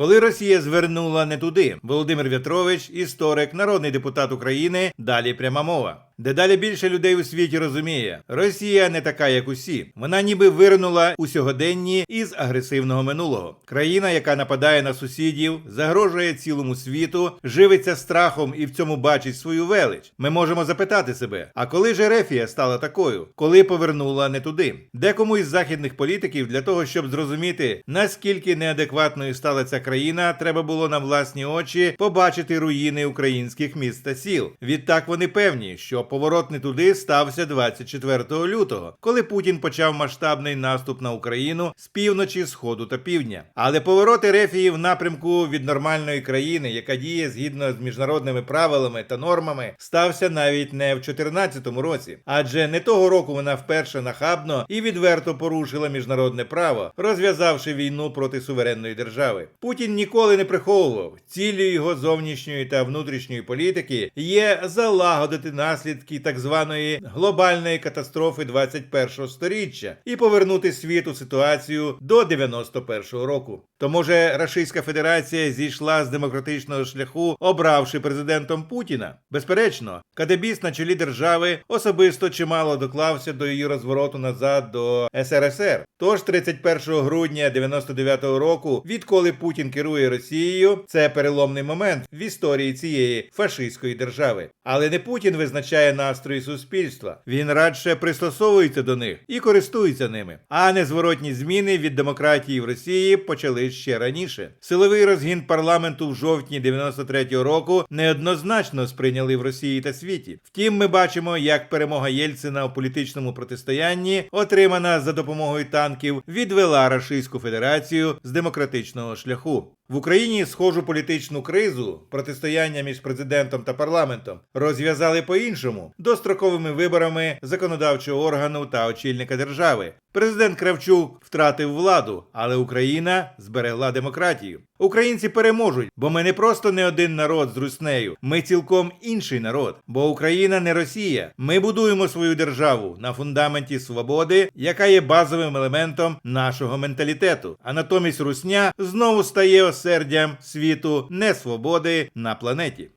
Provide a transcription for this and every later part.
Коли Росія звернула не туди, Володимир В'ятрович, історик, народний депутат України, далі пряма мова. Дедалі більше людей у світі розуміє, Росія не така, як усі. Вона ніби вирнула у сьогоденні із агресивного минулого. Країна, яка нападає на сусідів, загрожує цілому світу, живиться страхом і в цьому бачить свою велич. Ми можемо запитати себе: а коли ж Ерефія стала такою? Коли повернула не туди? Декому із західних політиків для того, щоб зрозуміти, наскільки неадекватною стала ця країна, треба було на власні очі побачити руїни українських міст та сіл. Відтак вони певні, що поворот не туди стався 24 лютого, коли Путін почав масштабний наступ на Україну з півночі, сходу та півдня. Але поворот Ерефії в напрямку від нормальної країни, яка діє згідно з міжнародними правилами та нормами, стався навіть не в 2014 році, адже не того року вона вперше нахабно і відверто порушила міжнародне право, розв'язавши війну проти суверенної держави. Путін ніколи не приховував ціллю його зовнішньої та внутрішньої політики є залагодити наслідки так званої глобальної катастрофи 21-го сторіччя і повернути світ у ситуацію до 91-го року. То може Рашистська Федерація зійшла з демократичного шляху, обравши президентом Путіна? Безперечно, кадебіс на чолі держави особисто чимало доклався до її розвороту назад до СРСР. Тож 31 грудня 99-го року, відколи Путін керує Росією, це переломний момент в історії цієї фашистської держави. Але не Путін визначає настрої суспільства. Він радше пристосовується до них і користується ними. А незворотні зміни від демократії в Росії почали ще раніше. Силовий розгін парламенту в жовтні 93-го року неоднозначно сприйняли в Росії та світі. Втім, ми бачимо, як перемога Єльцина у політичному протистоянні, отримана за допомогою танків, відвела Рашистську Федерацію з демократичного шляху. В Україні схожу політичну кризу, протистояння між президентом та парламентом, розв'язали по-іншому достроковими виборами законодавчого органу та очільника держави. Президент Кравчук втратив владу, але Україна зберегла демократію. Українці переможуть, бо ми не просто не один народ з руснею, ми цілком інший народ. Бо Україна не Росія. Ми будуємо свою державу на фундаменті свободи, яка є базовим елементом нашого менталітету. А натомість Русня знову стає осердям світу несвободи на планеті.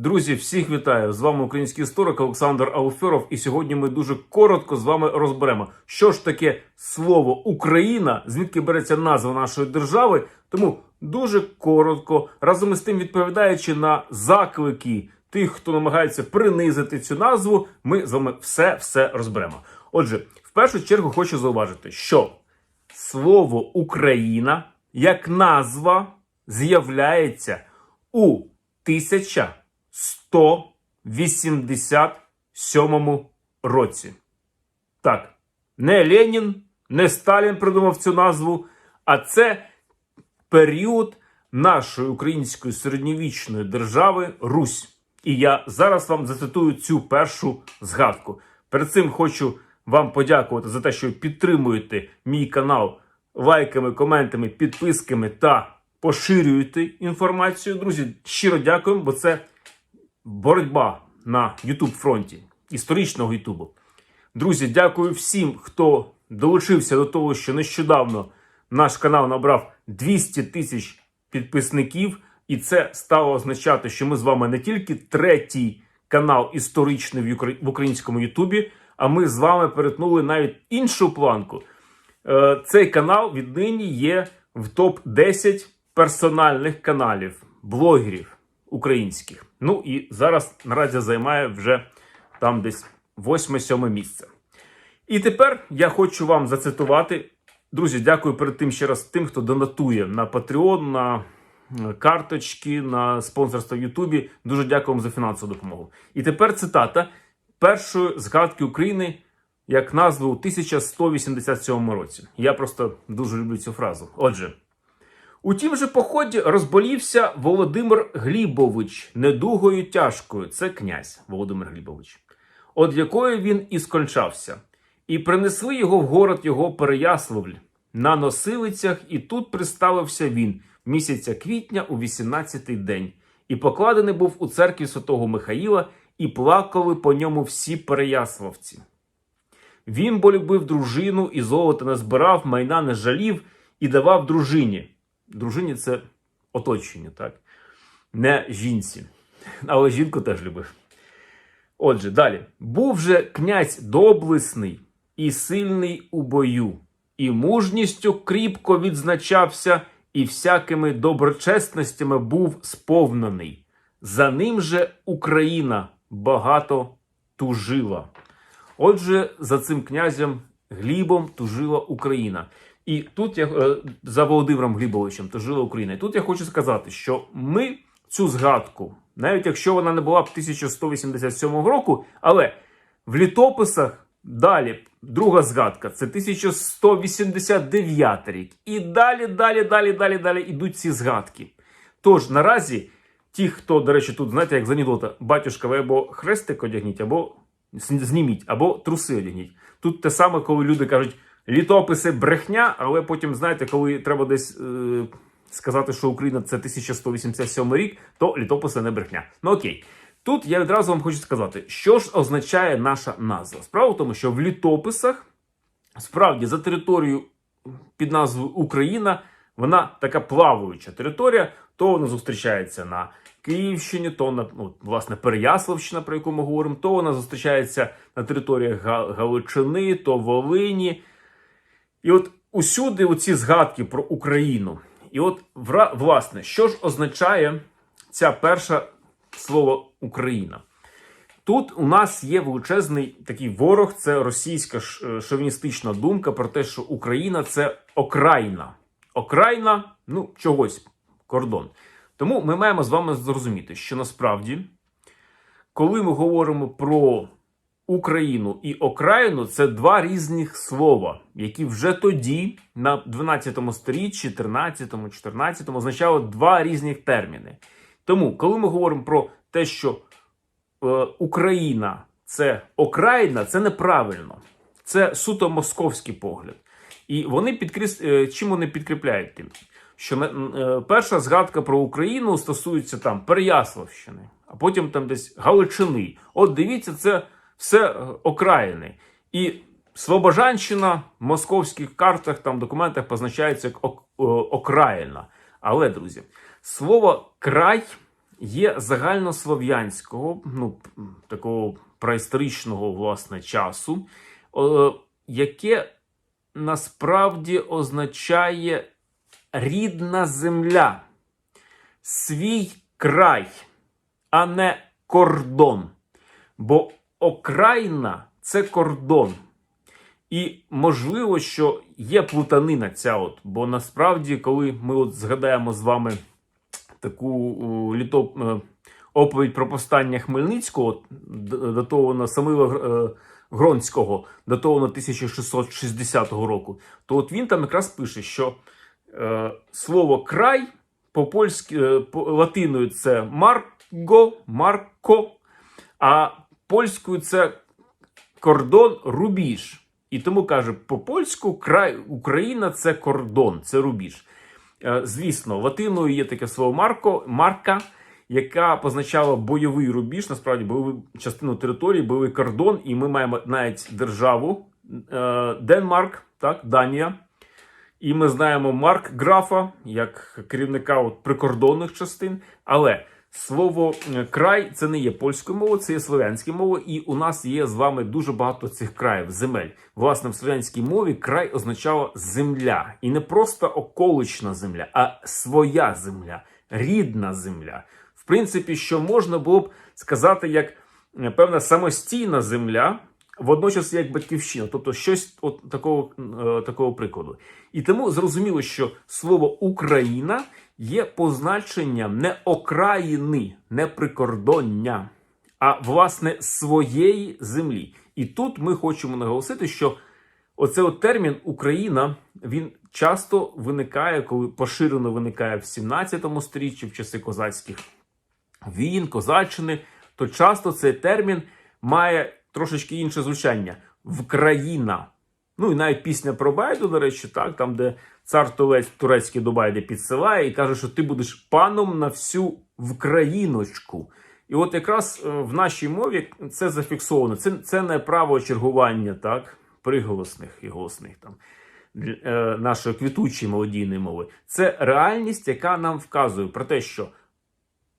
Друзі, всіх вітаю! З вами український історик Олександр Ауферов. І сьогодні ми дуже коротко з вами розберемо, що ж таке слово Україна, звідки береться назва нашої держави. Тому дуже коротко, разом із тим відповідаючи на заклики тих, хто намагається принизити цю назву, ми з вами все все розберемо. Отже, в першу чергу хочу зауважити, що слово Україна як назва з'являється у 1187 році. Так, не Ленін, не Сталін придумав цю назву, а це період нашої української середньовічної держави Русь. І я зараз вам зацитую цю першу згадку. Перед цим хочу вам подякувати за те, що підтримуєте мій канал лайками, коментами, підписками та поширюєте інформацію. Друзі, щиро дякуємо, бо це боротьба на youtube фронті історичного Ютубу. Друзі, дякую всім, хто долучився до того, що нещодавно наш канал набрав 200 тисяч підписників, і це стало означати, що ми з вами не тільки третій канал історичний в українському Ютубі, а ми з вами перетнули навіть іншу планку. Е, Цей канал віднині є в топ 10 персональних каналів, блогерів українських. Ну і зараз наразі займає вже там десь 8-7 місце. І тепер я хочу вам зацитувати. Друзі, дякую перед тим ще раз тим, хто донатує на Patreon, на е, карточки, на спонсорство в Ютубі. Дуже дякую вам за фінансову допомогу. І тепер цитата першої згадки України як назви у 1187 році. Я просто дуже люблю цю фразу. Отже. У тім же поході розболівся Володимир Глібович недугою тяжкою. Це князь Володимир Глібович, от якої він і скончався. І принесли його в город його Переяславль на носилицях, і тут приставився він місяця квітня у 18-й день, і покладений був у церкві святого Михаїла, і плакали по ньому всі переяславці. Він бо любив дружину і золота не збирав, майна не жалів і давав дружині. Дружині це оточення, так? Не жінці. Але жінку теж любив. Отже, далі. Був же князь доблесний і сильний у бою, і мужністю кріпко відзначався, і всякими доброчесностями був сповнений. За ним же Україна багато тужила. Отже, за цим князем Глібом тужила Україна. І тут я е, за Володимиром Глібовичем тужила Україна. І тут я хочу сказати, що ми цю згадку, навіть якщо вона не була б 1187 року, але в літописах далі друга згадка це 1189 рік. І далі, далі, далі, далі, далі ідуть ці згадки. Тож наразі ті, хто, до речі, тут, знаєте, як з батюшка, ви або хрестик одягніть, або зніміть, або труси одягніть. Тут те саме, коли люди кажуть, літописи брехня, але потім, знаєте, коли треба десь е, сказати, що Україна це 1187 рік, то літописи не брехня. Ну окей. Тут я відразу вам хочу сказати, що ж означає наша назва. Справа в тому, що в літописах справді за територію під назвою Україна вона така плаваюча територія. То вона зустрічається на Київщині, то на ну, власне Переяславщина, про яку ми говоримо, то вона зустрічається на територіях Галичини, то Волині. І от усюди оці згадки про Україну. І от власне, що ж означає ця перша слово Україна? Тут у нас є величезний такий ворог, це російська е, шовіністична думка про те, що Україна це окраїна. Окраїна, ну, чогось, кордон. Тому ми маємо з вами зрозуміти, що насправді, коли ми говоримо про Україну і окраїну, це два різних слова, які вже тоді, на 12 сторіччі, 13, 14, означали два різних терміни. Тому, коли ми говоримо про те, що е, Україна це окраїна, це неправильно. Це суто московський погляд. І вони підкріс... е, чим вони підкріпляють тим? Що е, перша згадка про Україну стосується там Переяславщини, а потім там десь Галичини. От дивіться, це все е, окраїни. І Слобожанщина в московських картах, там документах позначається як е, окраїна. Але, друзі, слово край є загальнослов'янського, ну, такого праісторичного власне часу, е, яке насправді означає рідна земля, свій край, а не кордон. Бо окраїна це кордон. І можливо, що є плутанина ця, от, бо насправді, коли ми от згадаємо з вами таку о, літо, е, оповідь про повстання Хмельницького, от, д- датовано Самила е, Гронського, датовано 1660 року, то от він там якраз пише, що е, слово край по польськи е, по латиною це марго, марко, а польською це кордон рубіж. І тому каже, по польську край Україна це кордон, це рубіж. Е, Звісно, латиною є таке слово марко, марка, яка позначала бойовий рубіж, насправді бойову частину території, бойовий кордон, і ми маємо навіть державу е, Денмарк, так, Данія. І ми знаємо Марк Графа як керівника от прикордонних частин. Але слово е, край це не є польською мовою, це є слов'янською мовою, і у нас є з вами дуже багато цих країв, земель. Власне, в слов'янській мові край означало земля, і не просто околична земля, а своя земля, рідна земля. В принципі, що можна було б сказати, як е, певна самостійна земля, водночас як батьківщина, тобто щось от такого, е, такого прикладу. І тому зрозуміло, що слово Україна є позначенням не окраїни, не прикордоння, а власне своєї землі. І тут ми хочемо наголосити, що оце от термін Україна він часто виникає, коли поширено виникає в 17 сторіччі, в часи козацьких війн, козаччини, то часто цей термін має трошечки інше звучання Вкраїна. Ну і навіть пісня про Байду, до речі, так, там, де цар турецький до Байди підсилає і каже, що ти будеш паном на всю Вкраїночку. І от якраз е, в нашій мові це зафіксовано. Це, це не право чергування, так, приголосних і голосних там. е, нашої квітучої молодійної мови. Це реальність, яка нам вказує про те, що